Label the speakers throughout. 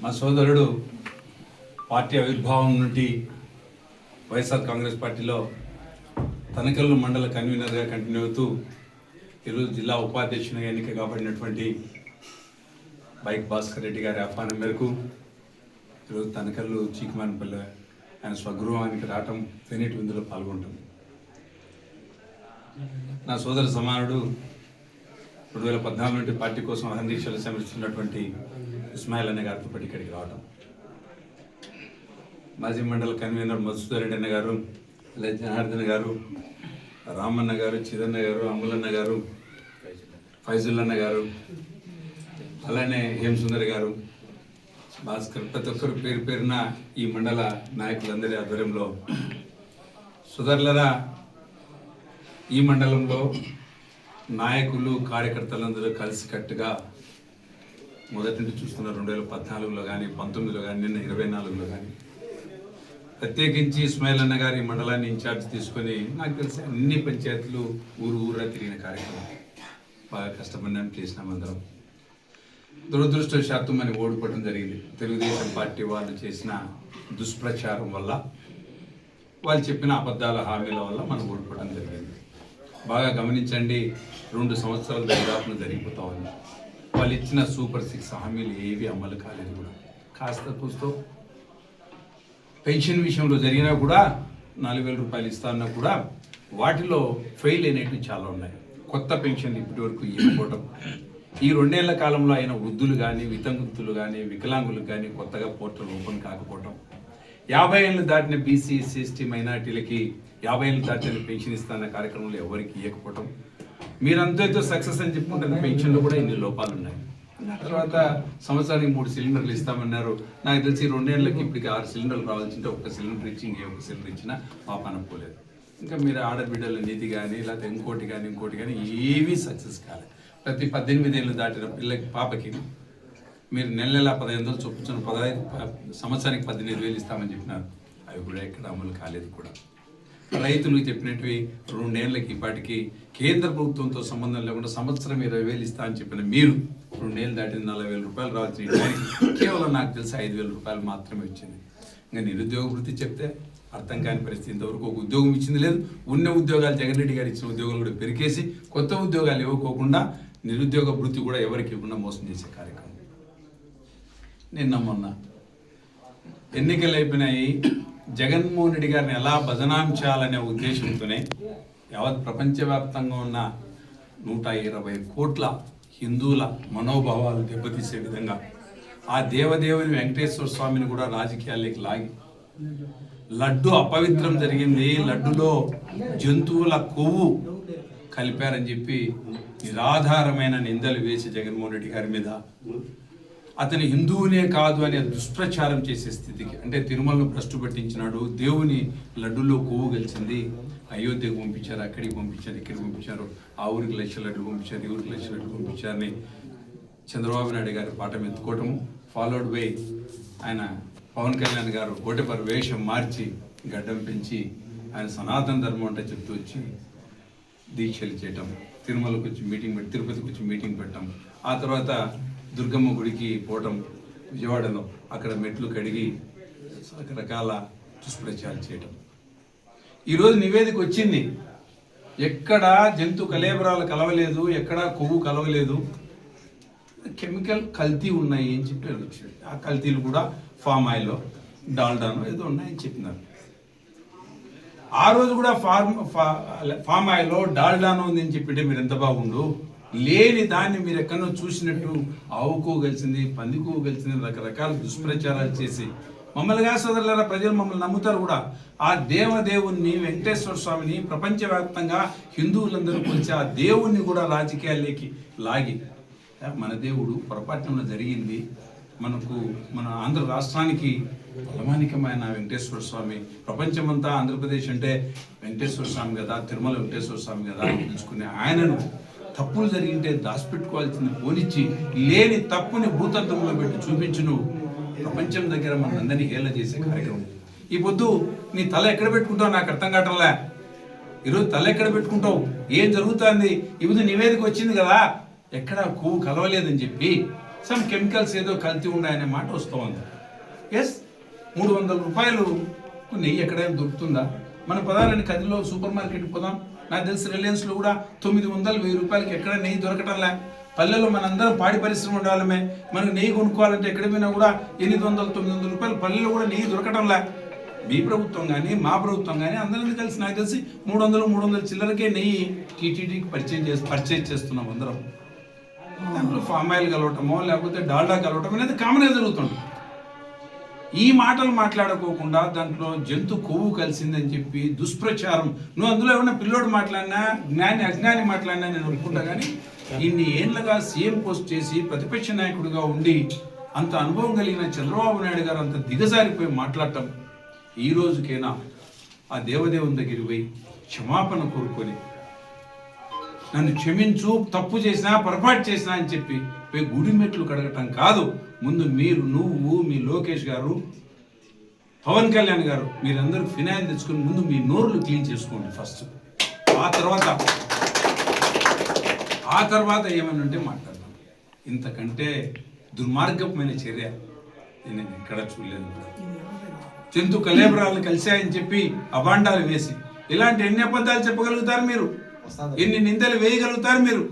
Speaker 1: మా సోదరుడు పార్టీ ఆవిర్భావం నుండి వైఎస్ఆర్ కాంగ్రెస్ పార్టీలో తనకల్లు మండల కన్వీనర్గా కంటిన్యూ అవుతూ ఈరోజు జిల్లా ఉపాధ్యక్షునిగా ఎన్నిక కాబడినటువంటి బైక్ భాస్కర్ రెడ్డి గారి ఆహ్వానం మేరకు ఈరోజు తనకల్లు చీకమానపల్లి ఆయన స్వగృహానికి రావటం తెనేటి విందులో పాల్గొంటాం నా సోదర సమానుడు రెండు వేల పద్నాలుగు నుండి పార్టీ కోసం అహర్నిశలు శ్రమిస్తున్నటువంటి ఇస్మాయిల్ అన్న గారితో పాటు ఇక్కడికి రావడం మాజీ మండల కన్వీనర్ మధుసూదరెడ్డి అన్న గారు అలాగే జనార్దన్ గారు రామన్న గారు చిదన్న గారు అమ్ములన్న గారు ఫైజుల్ అన్న గారు అలానే హేమసుందర్ గారు భాస్కర్ ప్రతి ఒక్కరు పేరు పేరున ఈ మండల నాయకులందరి ఆధ్వర్యంలో సుధర్లరా ఈ మండలంలో నాయకులు కార్యకర్తలందరూ కలిసికట్టుగా మొదటి నుండి చూస్తున్న రెండు వేల పద్నాలుగులో కానీ పంతొమ్మిదిలో కానీ నిన్న ఇరవై నాలుగులో కానీ ప్రత్యేకించి ఇస్మాయిల్ అన్న గారి మండలాన్ని ఇన్ఛార్జ్ తీసుకొని నాకు తెలిసి అన్ని పంచాయతీలు ఊరు ఊరా తిరిగిన కార్యక్రమం. బాగా కష్టపడినాను చేసినాం అందరం. దురదృష్టవశాత్తు మనం ఓడిపోవడం జరిగింది. తెలుగుదేశం పార్టీ వాళ్ళు చేసిన దుష్ప్రచారం వల్ల వాళ్ళు చెప్పిన అబద్ధాల హామీల వల్ల మనం ఓడిపోవడం జరిగింది. బాగా గమనించండి రెండు సంవత్సరాల దరిదాపులు జరిగిపోతా ఉంది. వాళ్ళు ఇచ్చిన సూపర్ సిక్స్ హామీలు ఏవి అమలు కాలేదు కూడా. కాస్త కూస్తో పెన్షన్ విషయంలో జరిగినా కూడా నాలుగు వేల రూపాయలు ఇస్తాన్నా కూడా వాటిలో ఫెయిల్ అయినవి చాలా ఉన్నాయి. కొత్త పెన్షన్ ఇప్పటి వరకు ఇవ్వకపోవడం ఈ రెండేళ్ళ కాలంలో అయిన వృద్ధులు కానీ వితంగుతులు కానీ వికలాంగులు కానీ కొత్తగా పోర్టల్ ఓపెన్ కాకపోవటం. యాభై ఏళ్ళు దాటిన బీసీ ఎస్సీ ఎస్టీ మైనార్టీలకి యాభై ఏళ్ళు దాటిన పెన్షన్ ఇస్తాన్న కార్యక్రమంలో ఎవరికి ఇవ్వకపోవడం మీరందరితో సక్సెస్ అని చెప్పుకుంటారు పెన్షన్లో కూడా ఇన్ని లోపాలు ఉన్నాయి. తర్వాత సంవత్సరానికి మూడు సిలిండర్లు ఇస్తామన్నారు. నాకు తెలిసి రెండేళ్ళకి ఇప్పటికి ఆరు సిలిండర్లు రావాల్సింటే ఒక్క సిలిండర్ ఇచ్చి ఇంకే ఒక సిలిండర్ ఇచ్చినా పాప అనుకోలేదు. ఇంకా మీరు ఆడబిడ్డల నీతి కానీ లేకపోతే ఇంకోటి కానీ ఇంకోటి కానీ ఏవీ సక్సెస్ కాలేదు ప్రతి పద్దెనిమిది ఏళ్ళు దాటిన పిల్లకి పాపకి మీరు నెల నెల పదహైదు వందలు చొప్పున పదహైదు సంవత్సరానికి పద్దెనిమిది వేలు ఇస్తామని చెప్పినారు. అవి కూడా ఎక్కడ అమలు కాలేదు కూడా. రైతులకు చెప్పినట్టు రెండేళ్ళకి ఇప్పటికి కేంద్ర ప్రభుత్వంతో సంబంధం లేకుండా సంవత్సరం ఇరవై వేలు ఇస్తా అని చెప్పిన మీరు రెండేళ్ళు దాటిన నలభై వేల రూపాయలు రావాల్సిన కేవలం నాకు తెలిసి ఐదు వేల రూపాయలు మాత్రమే వచ్చింది. ఇంకా నిరుద్యోగ వృత్తి చెప్తే అర్థం కాని పరిస్థితి ఇంతవరకు ఒక ఉద్యోగం ఇచ్చింది లేదు. ఉన్న ఉద్యోగాలు జగన్ రెడ్డి గారు ఇచ్చిన ఉద్యోగాలు కూడా పెరికేసి కొత్త ఉద్యోగాలు ఇవ్వకోకుండా నిరుద్యోగ వృత్తి కూడా ఎవరికి ఇవ్వకుండా మోసం చేసే కార్యక్రమం. నిన్న మొన్న ఎన్నికలు అయిపోయినాయి. జగన్మోహన్ రెడ్డి గారిని ఎలా బదనాంచాలనే ఉద్దేశంతోనే యావత్ ప్రపంచవ్యాప్తంగా ఉన్న నూట ఇరవై కోట్ల హిందువుల మనోభావాలు దెబ్బతీసే విధంగా ఆ దేవదేవుని వెంకటేశ్వర స్వామిని కూడా రాజకీయాల్లోకి లాగి లడ్డు అపవిత్రం జరిగింది లడ్డులో జంతువుల కొవ్వు కలిపారని చెప్పి నిరాధారమైన నిందలు వేసి జగన్మోహన్ రెడ్డి గారి మీద అతని హిందువునే కాదు అనే దుష్ప్రచారం చేసే స్థితికి అంటే తిరుమలను భ్రష్టు పట్టించినాడు దేవుని లడ్డులో కొవ్వు గెలిచింది అయోధ్యకు పంపించారు అక్కడికి పంపించారు ఇక్కడికి పంపించారు ఆ ఊరికి లక్ష లడ్డు పంపించారు ఈ ఊరికి లక్ష లడ్డు పంపించారని చంద్రబాబు నాయుడు గారి పాఠం ఎత్తుకోవటము ఫాలోడ్ బై ఆయన పవన్ కళ్యాణ్ గారు కోటపర వేషం మార్చి గడ్డం పెంచి ఆయన సనాతన ధర్మం అంటే చెప్తూ వచ్చి దీక్షలు చేయటం తిరుమలకు వచ్చి మీటింగ్ పెట్టి తిరుపతికి వచ్చి మీటింగ్ పెట్టడం ఆ తర్వాత దుర్గమ్మ గుడికి పోవటం విజయవాడలో అక్కడ మెట్లు కడిగి రకరకాల దుష్ప్రచారాలు చేయటం. ఈరోజు నివేదిక వచ్చింది. ఎక్కడ జంతు కలేబరాలు కలవలేదు ఎక్కడ కొవ్వు కలవలేదు. కెమికల్ కల్తీ ఉన్నాయి అని చెప్పి వచ్చింది. ఆ కల్తీలు కూడా ఫామ్ ఆయిల్లో డాల్డాను ఏదో ఉన్నాయని చెప్పినారు. ఆ రోజు కూడా ఫార్మ్ ఫా- ఫామ్ ఆయిల్ డాల్డాను ఉందని చెప్పితే మీరు ఎంత బాగుండు? లేని దాన్ని మీరు ఎక్కడో చూసినట్టు ఆవుకో పందుకోగలిసింది రకరకాల దుష్ప్రచారాలు చేసి మమ్మల్ని గా సోదరులారా ప్రజలు మమ్మల్ని నమ్ముతారు కూడా. ఆ దేవదేవుణ్ణి వెంకటేశ్వర స్వామిని ప్రపంచవ్యాప్తంగా హిందువులందరూ కొలిచి ఆ దేవుణ్ణి కూడా రాజకీయాల్లోకి లాగి మన దేవుడు పొరపాటున జరిగింది. మనకు మన ఆంధ్ర రాష్ట్రానికి ప్రమాణికమైన వెంకటేశ్వర స్వామి ప్రపంచమంతా ఆంధ్రప్రదేశ్ అంటే వెంకటేశ్వర స్వామి కదా తిరుమల వెంకటేశ్వర స్వామి కదా అని పిలుచుకునే ఆయనను తప్పులు జరిగింటే దాచిపెట్టుకోవాల్సింది పోనిచ్చి లేని తప్పుని భూతత్వంలో పెట్టి చూపించును. ప్రపంచం దగ్గర మనందరినీ హేళన చేసే కార్యక్రమం. ఈ పొద్దు నీ తల ఎక్కడ పెట్టుకుంటావు? నాకు అర్థం కావటంలే. ఈరోజు తల ఎక్కడ పెట్టుకుంటావు? ఏం జరుగుతుంది? ఇప్పుడు నివేదిక వచ్చింది కదా. ఎక్కడ కొవ్వు కలవలేదని చెప్పి సమ్ కెమికల్స్ ఏదో కల్తీ ఉన్నాయనే మాట వస్తూ ఉంది ఎస్ మూడు వందల రూపాయలు. నెయ్యి ఎక్కడైనా దొరుకుతుందా? మన పదాలని కదిలో సూపర్ మార్కెట్ పోదాం. నాకు తెలిసి రిలయన్స్లో కూడా తొమ్మిది వందలు వెయ్యి రూపాయలకి ఎక్కడ నెయ్యి దొరకటంలే? పల్లెల్లో మనందరం పాడి పరిశ్రమ ఉండాలమే. మనకు నెయ్యి కొనుక్కోవాలంటే ఎక్కడ పోయినా కూడా ఎనిమిది వందలు తొమ్మిది వందల రూపాయలు పల్లెల్లో కూడా నెయ్యి దొరకటంలే? మీ ప్రభుత్వం కానీ మా ప్రభుత్వం కానీ అందరం కలిసి నాకు తెలిసి మూడు వందలు మూడు వందల చిల్లరకే నెయ్యి టీటీడీకి పరిచయం చేసి పర్చేజ్ చేస్తున్నాం అందరం. దాంట్లో ఫామ్ ఆయిల్ కలవటమో లేకపోతే డాల్డా కలవటం అనేది కామన్గా జరుగుతుంది. ఈ మాటలు మాట్లాడుకోకుండా దాంట్లో జంతు కొవ్వు కలిసిందని చెప్పి దుష్ప్రచారం. నువ్వు అందులో ఏమన్నా పిల్లోడు మాట్లాడినా జ్ఞాని అజ్ఞాని మాట్లాడినా నేను అనుకుంటా కానీ ఇన్ని ఏళ్ళగా సీఎం పోస్ట్ చేసి ప్రతిపక్ష నాయకుడిగా ఉండి అంత అనుభవం కలిగిన చంద్రబాబు నాయుడు గారు అంత దిగజారిపోయి మాట్లాడటం ఈ రోజుకైనా ఆ దేవదేవుని దగ్గరికి పోయి క్షమాపణ కోరుకొని నన్ను క్షమించు తప్పు చేసినా పొరపాటు చేసినా అని చెప్పి పోయి గుడి మెట్లు కడగటం కాదు. ముందు మీరు నువ్వు మీ లోకేష్ గారు పవన్ కళ్యాణ్ గారు మీరందరూ ఫినాయిల్ తెచ్చుకుని ముందు మీ నోరులు క్లీన్ చేసుకోండి ఫస్ట్. ఆ తర్వాత ఆ తర్వాత ఏమైనా ఉంటే మాట్లాడదాం. ఇంతకంటే దుర్మార్గమైన చర్య నేను ఎక్కడ చూడలేదు జంతు కలేబరాలను కలిశాయని చెప్పి అబాండాలు వేసి ఇలాంటి ఎన్ని అబద్ధాలు చెప్పగలుగుతారు మీరు? ఎన్ని నిందలు వేయగలుగుతారు మీరు?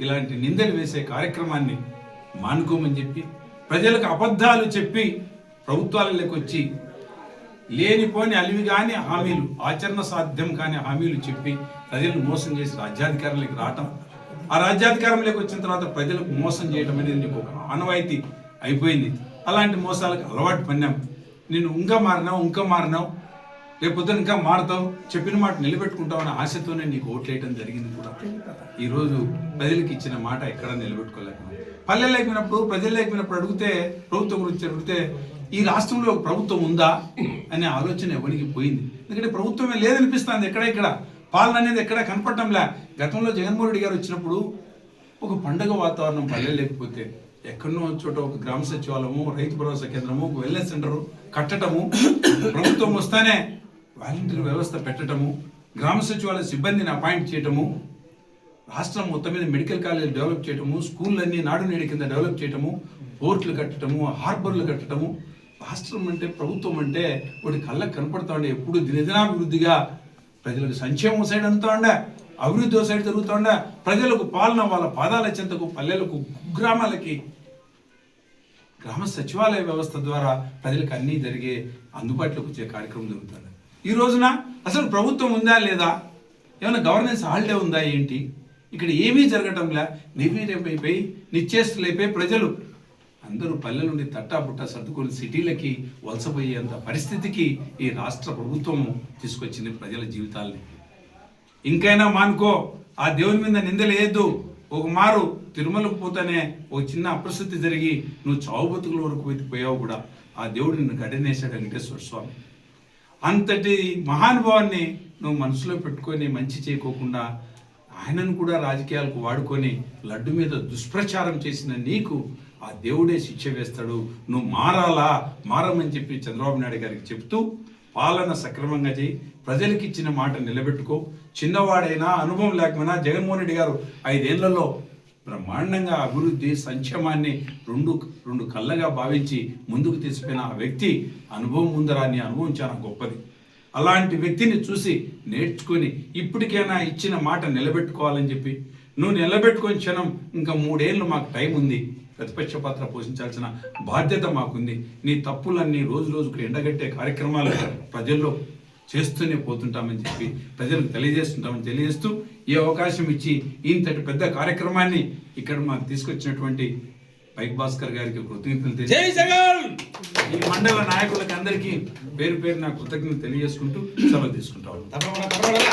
Speaker 1: ఇలాంటి నిందలు వేసే కార్యక్రమాన్ని మానుకోమని చెప్పి ప్రజలకు అబద్ధాలు చెప్పి ప్రభుత్వాలకు వచ్చి లేనిపోని అలివి కాని హామీలు ఆచరణ సాధ్యం కాని హామీలు చెప్పి ప్రజలను మోసం చేసి రాజ్యాధికారంలోకి రావటం. ఆ రాజ్యాధికారంలోకి వచ్చిన తర్వాత ప్రజలకు మోసం చేయడం అనేది నీకు ఒక ఆనవాయితీ అయిపోయింది. అలాంటి మోసాలకు అలవాటు పడినాం నేను ఇంకా మారినావు ఇంకా మారినావు రేపొద్దున ఇంకా మారుతావు చెప్పిన మాట నిలబెట్టుకుంటావు అనే ఆశతోనే నీకు ఓట్లేయడం జరిగింది కూడా. ఈరోజు ప్రజలకు ఇచ్చిన మాట ఎక్కడ నిలబెట్టుకోలేకపోతే పల్లె లేకపోయినప్పుడు ప్రజలు లేకపోయినప్పుడు అడిగితే ప్రభుత్వం గురించి అడిగితే ఈ రాష్ట్రంలో ఒక ప్రభుత్వం ఉందా అనే ఆలోచన ఎవరికి పోయింది? ఎందుకంటే ప్రభుత్వమే లేదనిపిస్తుంది ఎక్కడ ఇక్కడ పాలన అనేది ఎక్కడ కనపడటంలే. గతంలో జగన్మోహన్ రెడ్డి గారు వచ్చినప్పుడు ఒక పండగ వాతావరణం పల్లె లేకపోతే ఎక్కడనో చోట ఒక గ్రామ సచివాలయము రైతు భరోసా కేంద్రము ఒక వెల్నెస్ సెంటరు కట్టడము ప్రభుత్వం వస్తానే వాలంటీర్ వ్యవస్థ పెట్టడము గ్రామ సచివాలయ సిబ్బందిని అపాయింట్ చేయటము రాష్ట్రం మొత్తం మీద మెడికల్ కాలేజ్ డెవలప్ చేయటము స్కూళ్ళన్నీ నాడు నేడు కింద డెవలప్ చేయటము పోర్ట్లు కట్టడము హార్బర్లు కట్టడము. రాష్ట్రం అంటే ప్రభుత్వం అంటే వాడి కళ్ళకు కనపడతా ఉండే ఎప్పుడు దినదినాభివృద్ధిగా ప్రజలకు సంక్షేమం సైడ్ అందుతా ఉండే అభివృద్ధి సైడ్ జరుగుతూ ఉండే ప్రజలకు పాలన వాళ్ళ పాదాల చెంతకు పల్లెలకు గ్రామాలకి గ్రామ సచివాలయ వ్యవస్థ ద్వారా ప్రజలకు అన్నీ జరిగే అందుబాటులోకి వచ్చే కార్యక్రమం జరుగుతుంది. ఈ రోజున అసలు ప్రభుత్వం ఉందా లేదా? ఏమైనా గవర్నెన్స్ హాలిడే ఉందా ఏంటి? ఇక్కడ ఏమీ జరగటంలా? నిర్వీర్యమైపోయి నిశ్చేస్తులైపోయి ప్రజలు. అందరూ పల్లెల నుండి తట్టాబుట్ట సర్దుకొని సిటీలకి వలసపోయేంత పరిస్థితికి ఈ రాష్ట్ర ప్రభుత్వం తీసుకొచ్చింది ప్రజల జీవితాల్ని. ఇంకైనా మానుకో ఆ దేవుని మీద నిందలేయద్దు ఒక మారు తిరుమలకు పోతానే ఒక చిన్న అప్రసిద్ధి జరిగి నువ్వు చావు బతుకుల వరకు పోయావు కూడా. ఆ దేవుడు నిన్ను గడ్డనేశాడు వెంకటేశ్వర స్వామి. అంతటి మహానుభావాన్ని నువ్వు మనసులో పెట్టుకొని మంచి చేయకోకుండా ఆయనను కూడా రాజకీయాలకు వాడుకొని లడ్డు మీద దుష్ప్రచారం చేసిన నీకు ఆ దేవుడే శిక్ష వేస్తాడు. నువ్వు మారాలా? మారమని చెప్పి చంద్రబాబు నాయుడు గారికి చెప్తూ పాలన సక్రమంగా చేయి. ప్రజలకు ఇచ్చిన మాట నిలబెట్టుకో. చిన్నవాడైనా అనుభవం లేకపోయినా జగన్మోహన్ రెడ్డి గారు ఐదేళ్ళలో బ్రహ్మాండంగా అభివృద్ధి సంక్షేమాన్ని రెండు రెండు కళ్ళగా భావించి ముందుకు తీసిపోయిన ఆ వ్యక్తి అనుభవం ఉందరా నీ అనుభవం చాలా గొప్పది. అలాంటి వ్యక్తిని చూసి నేర్చుకొని ఇప్పటికైనా ఇచ్చిన మాట నిలబెట్టుకోవాలని చెప్పి నువ్వు నిలబెట్టుకొని క్షణం ఇంకా మూడేళ్ళు మాకు టైం ఉంది. ప్రతిపక్ష పాత్ర పోషించాల్సిన బాధ్యత మాకుంది. నీ తప్పులన్నీ రోజు రోజుకు ఎండగట్టే కార్యక్రమాలు ప్రజల్లో చేస్తూనే పోతుంటామని చెప్పి ప్రజలకు తెలియజేస్తుంటామని తెలియజేస్తూ ఈ అవకాశం ఇచ్చి ఇంతటి పెద్ద కార్యక్రమాన్ని ఇక్కడ మాకు తీసుకొచ్చినటువంటి బైక్ భాస్కర్ గారికి కృతజ్ఞతలు తెలియ
Speaker 2: జై జగన్!
Speaker 1: ఈ మండల నాయకులకు అందరికీ పేరు పేరు నా కృతజ్ఞతలు తెలియజేసుకుంటూ సెలవు
Speaker 2: పర్వాలేదా